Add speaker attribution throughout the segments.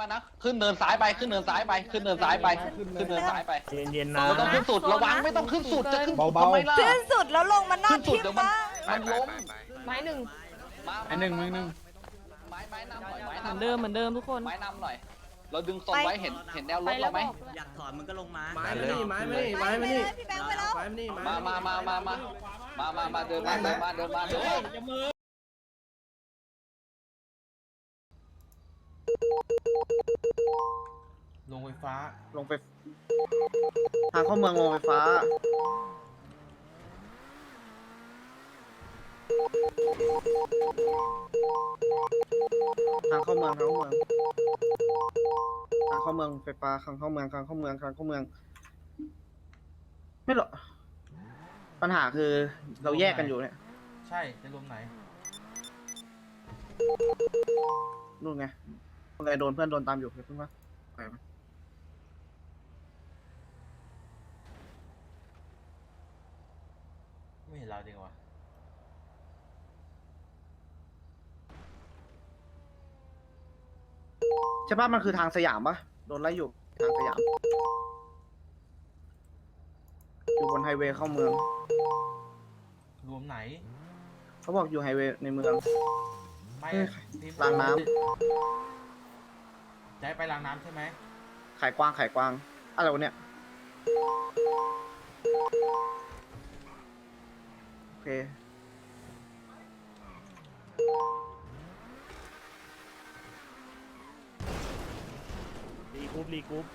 Speaker 1: มานะขึ้นเนินซ้ายไปขึ้นเนินซ้ายไปขึ้นเนินซ้ายไปขึ้นเนินซ้ายไป
Speaker 2: เย็นๆนะ
Speaker 1: ไม่ต้องขึ้นสุดระวังไม่ต้องขึ้นสุดจะขึ้น
Speaker 2: เบาๆ
Speaker 3: ขึ้นสุดแล้วลงมาหน้า
Speaker 1: ขึ้นสุด
Speaker 3: ทิพ
Speaker 1: เมัน
Speaker 3: มั
Speaker 1: นล้ม
Speaker 4: ไม้หนึ่ง
Speaker 2: ไม้หนึ่งไม้หนึ่ง
Speaker 1: ไม้ไม้นำหน่อยไม้
Speaker 4: เหมือนเดิมเหมือนเดิมทุกคน
Speaker 1: ไม้นำหน่อย เราดึงศพไว้เห็นเห็นแนวรบเราไหม
Speaker 5: อยากถอนมันก็ลงมา
Speaker 6: ไม้นี่ไม้นี่ไม้นี่
Speaker 3: ไม้า
Speaker 6: นี่มา
Speaker 1: มามามามามาเดินมาเดินมาเดินมาเดินมา
Speaker 2: ลงไฟฟ้า
Speaker 6: ลงไปทางเข้าเมืองลงไฟฟ้า ทางเข้าเมืองทางเข้าเมืองทางเข้าเมืองไฟฟ้าทางเข้าเมืองทางเข้าเมืองทางเข้าเมือง ไม่หรอกปัญหาคือเราแยกกันอยู่เนี่ย
Speaker 2: ใช่จะรวมไหน
Speaker 6: นู่นไง คนใดโดนเพื่อนโดนตามอยู่เพิ่งว่าไปไหม
Speaker 2: ไม่เห็นเราจริงวะ
Speaker 6: ใช่ปะมันคือทางสยามปะโดนไล่อยู่ทางสยาม อยู่บนไฮเวย์เข้าเมือง
Speaker 2: รวมไหน
Speaker 6: เขาบอกอยู่ไฮเวย์ในเมือง
Speaker 2: ไม่
Speaker 6: เอ้ย
Speaker 2: ทีม
Speaker 6: รางน้ำ
Speaker 2: จะให้ไปรางน้ำใช่ไหม
Speaker 6: ไข่กวางไข่กวางอะไรวะเนี่ยโอเค
Speaker 2: รีกรุ๊ปรีกรุ๊ป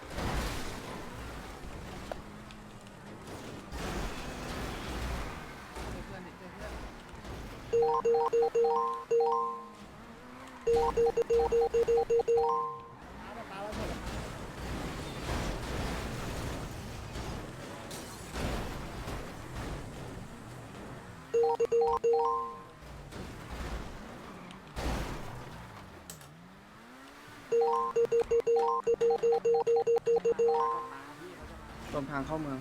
Speaker 6: รวมทางเข้าเมือง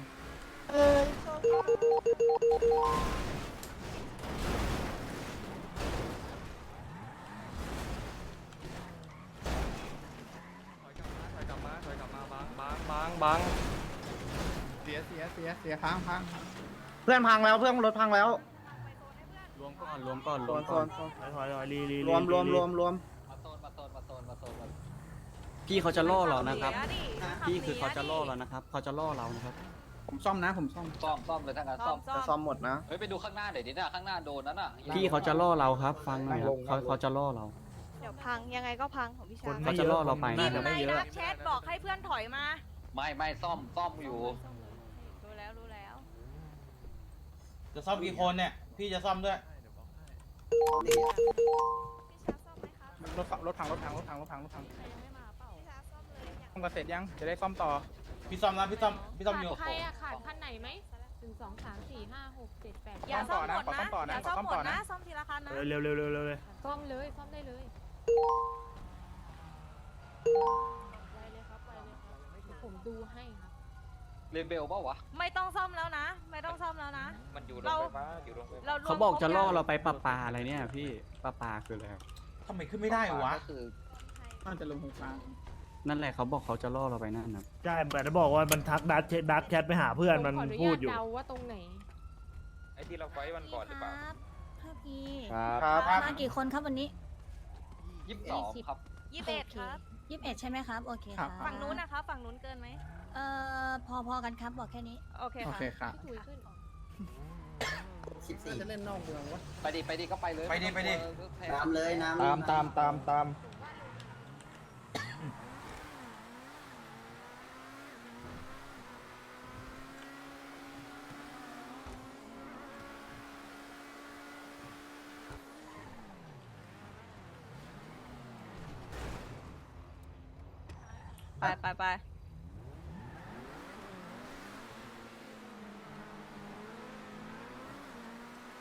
Speaker 7: เสียเสียเสียเสียพังพัง
Speaker 6: เพื่อนพังแล้วเพื่อนรถพังแล้ว
Speaker 5: รว มก่อนรวมก่อน
Speaker 6: โซ
Speaker 5: รวม
Speaker 6: นโซ
Speaker 5: ก่อน
Speaker 6: นโซน
Speaker 2: ถอยถอยถอยรีรี
Speaker 6: รวมรวมรวมรวม
Speaker 1: มาโซนมาโซนมาโซนมาโซนมา
Speaker 5: พี่เขาจะล่อเรานะครับ
Speaker 3: ขัหนีอะดิ
Speaker 5: พี่คือเขาจะล่อเรานะครับเขาจะล่อเรานะครับ
Speaker 7: ผมซ่อมนะผมซ่อม
Speaker 1: ซ่อมซ่อมเลยทั้งนั้นซ่อม
Speaker 6: จะซ่อมหมดนะ
Speaker 1: เฮ้ยไปดูข้างหน้าเดี๋ยวนี้นะข้างหน้าโดนนั่นน่ะ
Speaker 5: พี่เขาจะล่อเราครับ ฟังหน่อยครับเขาเขาจะล่อเรา
Speaker 3: เดี๋ยวพังยังไงก็พังของพี่ชาย
Speaker 5: เขาจะล่อเราไป
Speaker 3: นี่
Speaker 5: นะค
Speaker 3: ไง
Speaker 5: รับ
Speaker 3: นักแชทบอกให้เพื่อนถอยมา
Speaker 1: ไม่ไม่ซ่อมซ่อมอยู่
Speaker 3: รู้แล้วรู้แล้ว
Speaker 2: จะซ่อมกี่คนเนี่ย พี่จะซ่อมด้วย
Speaker 3: รับ
Speaker 7: รถรถพังรถพังรถพังรถพังรถพัง
Speaker 3: ใครยังไม่มาเปล่าพี่ชาซ่อมเลยอยาก
Speaker 7: ซ่อมกันเสร็จยังจะได้ซ่อมต่อ
Speaker 2: พี่ซ่อมนะพี่ซ่อมพี่ซ่อมอยู่
Speaker 4: ขาดใครอะขาดคันไหนไหมหนึ่งสองสามสี่ห้าหกเจ็ดแปด
Speaker 3: อย่า
Speaker 7: ซ่
Speaker 3: ซ่
Speaker 7: อ
Speaker 3: อ
Speaker 7: ม
Speaker 3: ม
Speaker 7: ต่อ
Speaker 3: หม
Speaker 7: นะ
Speaker 3: ด
Speaker 7: ขอ
Speaker 3: นะ
Speaker 7: ซ่อมต่อนะ
Speaker 3: อย่า
Speaker 7: ขอ
Speaker 3: ซ่อ
Speaker 7: ซ่
Speaker 3: ม
Speaker 7: อม
Speaker 3: หม
Speaker 7: ต่อ
Speaker 3: ด
Speaker 7: นะ
Speaker 3: นะซ่อมทีละคันนะ
Speaker 2: เร็วเร็วเร็วเร็วเลย
Speaker 4: ซ่อมเลยซ่อมได้เลยไปเลยครับไปเลยครับเดี๋ยวผมดูให้ครับ
Speaker 1: เรนเบลเปล่าวะ
Speaker 3: ไม่ต้องซ่อมแล้วนะ ไม่ต้องซ่อมแล้วนะ
Speaker 1: มันอยู่
Speaker 3: เรา
Speaker 1: อยู่โรงไฟ
Speaker 3: เรารวม
Speaker 5: เขาบอกจะล่อ
Speaker 3: คบยัง
Speaker 5: เราไปปลาปลาอะไรเนี่ยพี่ปลาปลาคืออะไรครับ
Speaker 2: ทำไมขึ้นไม่ได้วะ
Speaker 1: ก็คือ
Speaker 7: น่าจะลงไฟฟ้า
Speaker 5: นั่นแหละเขาบอกเขาจะล่อเราไปนั่นครับ
Speaker 2: ใช่เหมือนจะบอกว่ามันทักดักดักแชทไปหาเพื่อนมัน
Speaker 4: ผมขออนุ
Speaker 2: พู
Speaker 4: ญา
Speaker 2: ด
Speaker 4: ต
Speaker 2: อยู่
Speaker 4: เดาว่าตรงไหน
Speaker 1: ไอ้ที่เราไฟวันก่อนหรือเปล่า
Speaker 8: พ่อพี่
Speaker 6: ครับ
Speaker 8: มากี่คนครับวันนี้
Speaker 1: ยี่สิบสองครับ
Speaker 3: ยี่สิบเอ็ดครับ
Speaker 8: ยี่สิบเอ็ดใช่ไหมครับ โอเคครับ
Speaker 3: ฝั่งนู้นนะครับฝั่งนู้นเกินไหม
Speaker 8: เอ่อพอพอกันครับบอกแค่นี้
Speaker 3: โอเค
Speaker 7: โอ
Speaker 3: ค่ะ
Speaker 7: เคครับ
Speaker 4: พี่ถุยขึ้น
Speaker 7: จะเล่นนอกเมืองวะ
Speaker 1: ไปดิไปดิก็ไปเลย
Speaker 2: ไปดิไปดิ
Speaker 5: ตามเลยน้
Speaker 2: ตามตามตามตาม
Speaker 3: ไปไปไป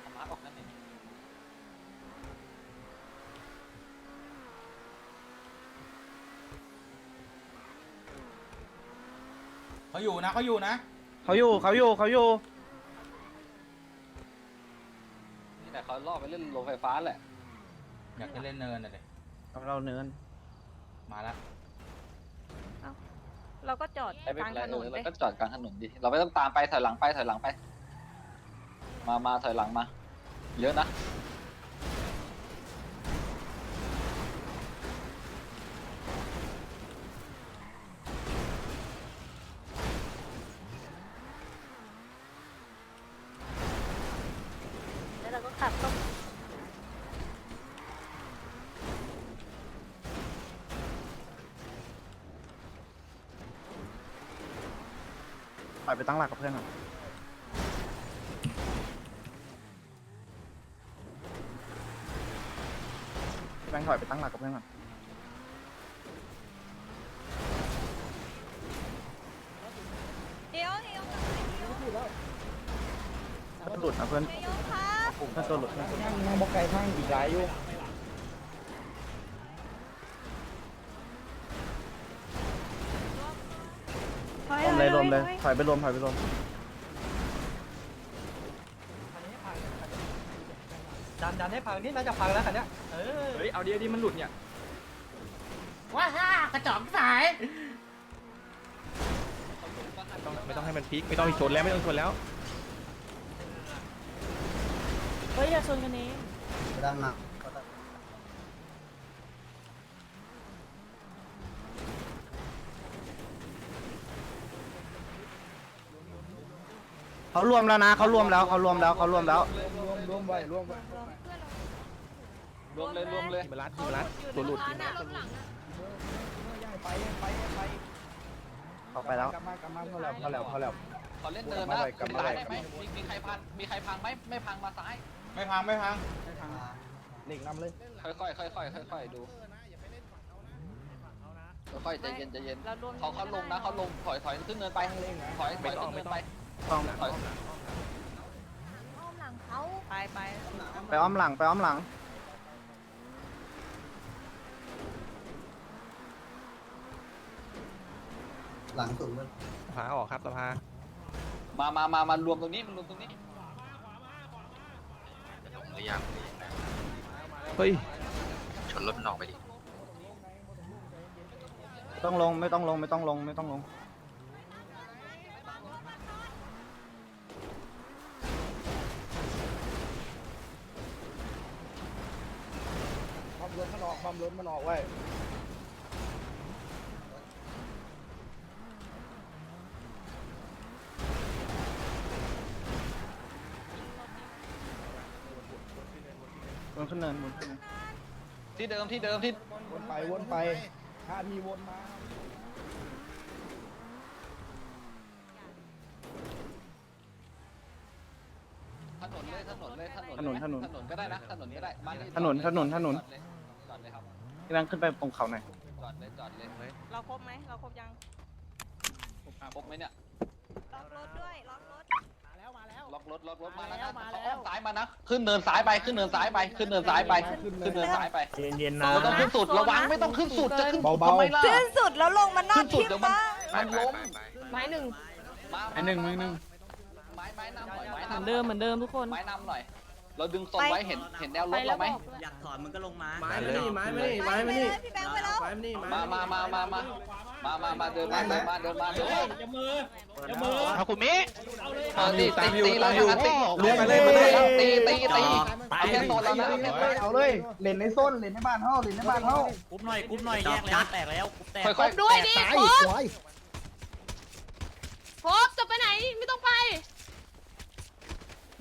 Speaker 1: เอามาออกนั่นเอง
Speaker 2: เขาอยู่นะเขาอยู่นะ
Speaker 6: เขาอยู่เขาอยู่เขาอยู่
Speaker 1: นี่แต่เขาล่อไปเล่นโรงไฟฟ้าแหละ
Speaker 2: อยากจะเล่นเนินน่ะเด็
Speaker 6: เราเนิน
Speaker 2: มาแล้ว
Speaker 3: เราก็จอด
Speaker 1: ไม่เป็
Speaker 3: ก
Speaker 1: น
Speaker 3: ลาง
Speaker 1: ไร
Speaker 3: ถน
Speaker 1: เอนอ
Speaker 3: ไป
Speaker 1: แล้วก็จอดกลางถนนดิเราไม่ต้องตามไปถอยหลังไปถอยหลังไป มามาถอยหลังมา เยอะนะ
Speaker 6: อยไปตั้งหลักกับเพื่อนก่อนพี่แบงค์ถอยไปตั้งหลักกับเพื่อนก่อน
Speaker 8: เดี๋ยวเดี๋ยวเดี๋ยว
Speaker 6: เพื่อนหลุดนะเพื่อน
Speaker 8: เดี๋ยวครับ
Speaker 6: เพื่อนตัวหลุดเพื่อนตัวหลุด
Speaker 7: นั่งบกไก่ข้างอีกหลายอยู่
Speaker 6: รวมเลยรวมเลยถอยไปรวมถอยไปรวม
Speaker 2: ดันดันให้พังนี่น่าจะพังแล้วคันเนี้ยเออ
Speaker 7: เฮ้ยเอาดีดีมันหลุดเนี่ย
Speaker 2: ว้าฮ่ากระจอกสาย
Speaker 7: ไม่ต้องให้มันพลิกไม่ต้องชนแล้วไม่ต้องชนแล้ว
Speaker 4: เฮ้ยอย่าชนกันเอง
Speaker 5: ด้านหน้า
Speaker 6: เขารวมแล้วนะเขารวมแล้วเขารวมแล้วเขารวมแล้ว
Speaker 7: รวมรวมไว้รวมไว้
Speaker 1: รวมเลยรวมเลย
Speaker 7: ทีมรัดทีมรัดตัวหลุดทีมรัดไปไปไป
Speaker 6: เขาไปแล้ว
Speaker 7: กลับมากลับมาพอแล้วพอแล้วพอแล้ว
Speaker 1: ขอเล่นเนินนะ
Speaker 7: กลับมา
Speaker 1: ซ้าย
Speaker 7: เลย
Speaker 1: ได้ไหมมีมีใครพังมีใครพังไหมไม่พังมาซ้าย
Speaker 2: ไม่พังไม่พัง
Speaker 7: เด็กนำเลย
Speaker 1: ค่อยๆค่อยๆค่อยๆดูค่อยๆใจเย็นใจเย็น
Speaker 3: เรารวม
Speaker 1: เขาเขาลงนะเขาลงถอยถอยขึ้นเนินไปถอยถอยขึ้นเนินไป
Speaker 6: ต้อง
Speaker 1: ถอย
Speaker 8: อ้อมหลังเขา
Speaker 3: ไปไป
Speaker 6: ไปอ้อมหลังไปอ้อมหลัง
Speaker 5: หลังสุดเลย
Speaker 7: สภาออกครับสภา
Speaker 1: มามามามารวมตรงนี้มารวมตรงนี้
Speaker 7: เฮ้ย
Speaker 6: ต้องลงไม่ต้องลงไม่ต้องลงไม่ต้องลง
Speaker 7: ออกความล้นมันออกไว้
Speaker 6: บนขึ้นเนินบนขึ้นเนิน
Speaker 1: ที่เดิมที่เดิมที่
Speaker 7: วนไปวนไปห้าทีวนมา
Speaker 1: ถนนเลยถนนเลยถนน
Speaker 6: ถนนถนน
Speaker 1: ถนนก็ได้นะถนนก็ได้บ้า
Speaker 6: ถนนถนนถนน
Speaker 1: จอดเลยครับ
Speaker 6: พี่แบงค์ขึ้นไปตรงเขาหน่อย
Speaker 1: จอดเลยจอดเลย
Speaker 3: เราครบไหมเราครบยัง
Speaker 1: ครบไหมเนี่ย
Speaker 8: ล็อกรถด้วยล็อกรถ
Speaker 1: ล็อกรถล็อกรถมาแล้วนะเขาอ้อมซ้ายมานะขึ้นเนินซ้ายไปขึ้นเนินซ้ายไปขึ้นเนินซ้ายไปขึ้นเนินซ้ายไป
Speaker 7: เย็นๆนะ
Speaker 1: เราต้องขึ้นสุดระวังไม่ต้องขึ้นสุดจะขึ้นสุด
Speaker 7: เบาๆ
Speaker 1: ทำไมล่ะ
Speaker 8: ขึ้นสุดแล้วลงมานอ
Speaker 1: ขึ้
Speaker 8: ก
Speaker 1: นสุด
Speaker 8: ทิม
Speaker 1: เดี๋ยวมัน
Speaker 8: บ้าง
Speaker 1: มันล้ม
Speaker 4: ไม้หนึ่ง
Speaker 1: มา
Speaker 6: ไอ้หนึ่งมือหนึ่ง
Speaker 1: ไม้ไม้นำหน่อยไม้
Speaker 4: เหมือน
Speaker 1: นำ
Speaker 4: เดิมเหมือนเดิมทุกคน
Speaker 1: ไม้นำหน่อย เราดึงทรงไว้เห็นเห็นแนวรถเราไหม
Speaker 5: อยากถอนมึงก็ลงมา
Speaker 7: ไม้มานี่ไม้มานี่
Speaker 8: ไป
Speaker 7: ไม้
Speaker 8: ไป
Speaker 7: มา
Speaker 8: เล
Speaker 7: นี่
Speaker 8: ยพี่แบงค์ไปแล้ว
Speaker 7: ไม้มานี่
Speaker 1: มามามามามามามามาเดินมาเดินมาเดินมาเดินมา
Speaker 7: เอาคุณมิ
Speaker 1: เออตีตีตีเราอย่างนั้นตี
Speaker 7: เล่นมาเล่นมาเล่น
Speaker 1: ตีตีตีเอาแค่โซนเรานะเอาแค่โซน
Speaker 6: เอาเลยเล่นในโซนเล่นในบ้านเฮาเล่นในบ้านเฮา
Speaker 2: กุ๊บหน่อยกุ๊บหน่อยแยกแล้วแตกแล้วกุ๊บแตก
Speaker 1: ค่อย
Speaker 4: ด้วยดิโฟบโฟบจะไปไหนไม่ต้องไป
Speaker 1: ๆ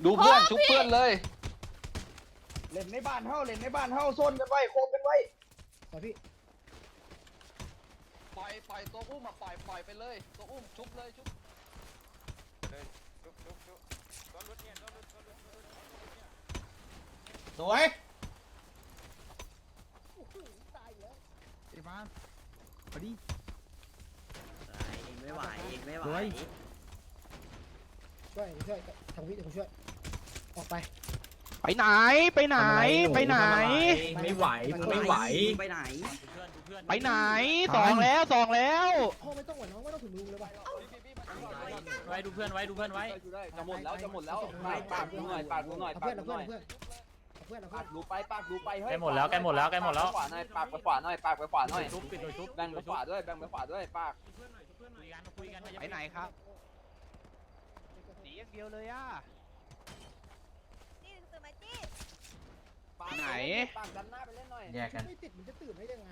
Speaker 1: ดูเพื่อนชุบเพื่อนเลย
Speaker 6: เล่นในบ้านเฮาเล่นในบ้านเฮาโซนกันไว้โคมกันไว้พี่
Speaker 1: ปล่อยปล่อยตัวอุ้มมาปล่อยปล่อยไปเลยตัวอุ้มชุบเลยชุบ
Speaker 2: สวย
Speaker 5: ไม่ไหวเองไม่ไหว
Speaker 6: ช่วยช่วยทางวิทย์ช่วยออกไป
Speaker 7: ไปไหนไปไหนไปไหน
Speaker 2: ไม่ไหวไม่ไหว
Speaker 5: ไปไหน
Speaker 7: ไปไหนสองแล้วสองแล้ว
Speaker 6: พ่อไม่ต้องหวน้องไม่ต้องถึงลุงเลยป่ะ
Speaker 2: ไว้ดูเพื่อนไว้ดูเพื่อนไว้
Speaker 1: จะหมดแล้วจะหมดแล้วปากดูหน่อยปากดูหน่อย
Speaker 6: เอาเพื่อนเอาเพื่อนเอาเพื่อนเอาเพื่อนเอาเพื่อน
Speaker 1: ดูไปปากดูไปเฮ้ย
Speaker 2: ใกล้หมดแล้วใกล้หมดแล้วใกล้หมดแล้ว
Speaker 1: ขวาหน่อยปากไปขวาหน่อยปากไปขวาหน่อย
Speaker 2: ชุบปิดโดยชุบ
Speaker 1: แบ่งไปขวาด้วยแบ่งไปขวาด้วยปาก
Speaker 2: คุยกันคุยกัน
Speaker 9: ไปไหนครับหนีอย่างเดียวเลยอะ
Speaker 10: จี้ตื่นมาจี้
Speaker 9: ไหน
Speaker 11: ปากดันหน้าไปเล่นหน่อย
Speaker 2: แยกกัน
Speaker 11: ไม่ติดมันจะตื่นได้ยังไง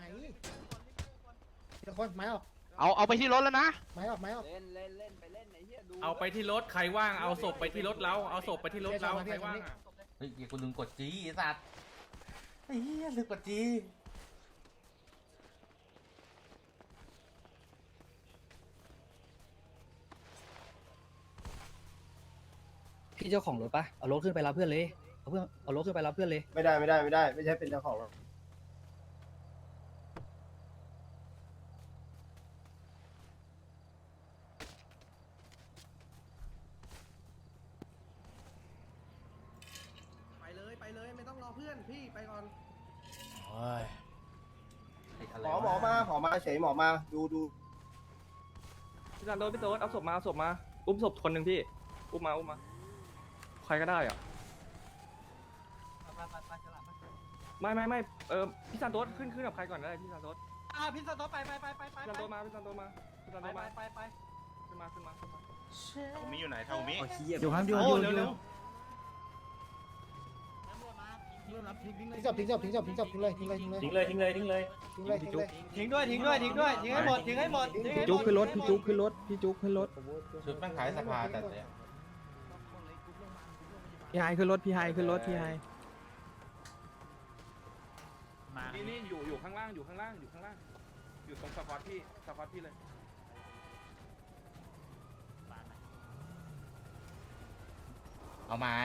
Speaker 11: ทีละคนไม้ออก
Speaker 9: เอาเอาไปที่รถแล้วนะ
Speaker 11: ไม้ออกไม้ออก
Speaker 12: เล่นเล่นเล่นไปเล่นไอ้เหี้ยดู
Speaker 13: เอาไปที่รถใครว่างเอาศพไปที่รถเราเอาศพไปที่รถเราใครว่างอะ
Speaker 2: เฮ้ยอย่ากูลืมกดจีไอ้สัตว์ไอ้เหี้ยลืมกดจี
Speaker 14: พี่เจ้าของรถปะเอารถขึ้นไปรับเพื่อนเลย เอาเพื่อนเอารถขึ้นไปรับเพื่อนเลย
Speaker 15: ไม่ได้ไม่ได้ไม่ได้ ไม่ใช่เป็นเจ้าของหรอก
Speaker 16: ไปเลยไปเลยไม่ต้องรอเพื่อนพี่ไปก่อน
Speaker 2: โอ้ยติดอะไร
Speaker 15: หมอ
Speaker 2: วะ
Speaker 15: หมอมาหมอมาเฉยหมอมาดูดู
Speaker 14: พี่ซันโดนพี่โต๊ดเอาศพมาเอาศพมา อุ้มศพคนหนึ่งพี่ อุ้มมาอุ้มมา ใครก็ได้อะ ไม่ไม่ไม่เออพี่ซันโต๊ดขึ้นขึ้นกับใครก่อนก็ได้พี่ซันโต๊ด
Speaker 16: อ่าพี่สต๊อปไปไปไปไปไป
Speaker 14: พี่ซันโต๊ดมาพี่ซันโต๊ดมาพี่ซันโต๊ดมา
Speaker 16: ไปไป
Speaker 14: ขึ้นมาขึ้นมาขึ้นมา
Speaker 13: เทามิอยู่ไหนเทามิ
Speaker 14: อยู่ครับอยู่
Speaker 13: โอ้เร็วเร็ว
Speaker 11: ทิ้งศพทิ้งศพทิ้งศพทิ้งศพทิ้งเลยทิ้งเลยทิ้งเลย
Speaker 14: ทิ้งเลยทิ้งเลยทิ้งเลย
Speaker 11: ทิ้งเลยทิ้งเลย
Speaker 16: ทิ้งด้วยทิ้งด้วยทิ้งด้วยทิ้งให้หมดทิ้งให้หมดทิ้งให้หมด
Speaker 14: จุ๊บขึ้นรถพี่จุ๊บขึ้นรถพี่จุ๊บขึ้นรถ
Speaker 2: ชุดแม่งขายสภาจัดเลยอะ
Speaker 14: พี่ไฮขึ้นรถพี่ไฮขึ้นรถพี่ไฮ นี่นี่อยู่อยู่ข้างล่างอยู่ข้างล่างอยู่ข้างล่าง อยู่ตรงสควอตพี่สควอตพี่เลย
Speaker 2: เอาไม้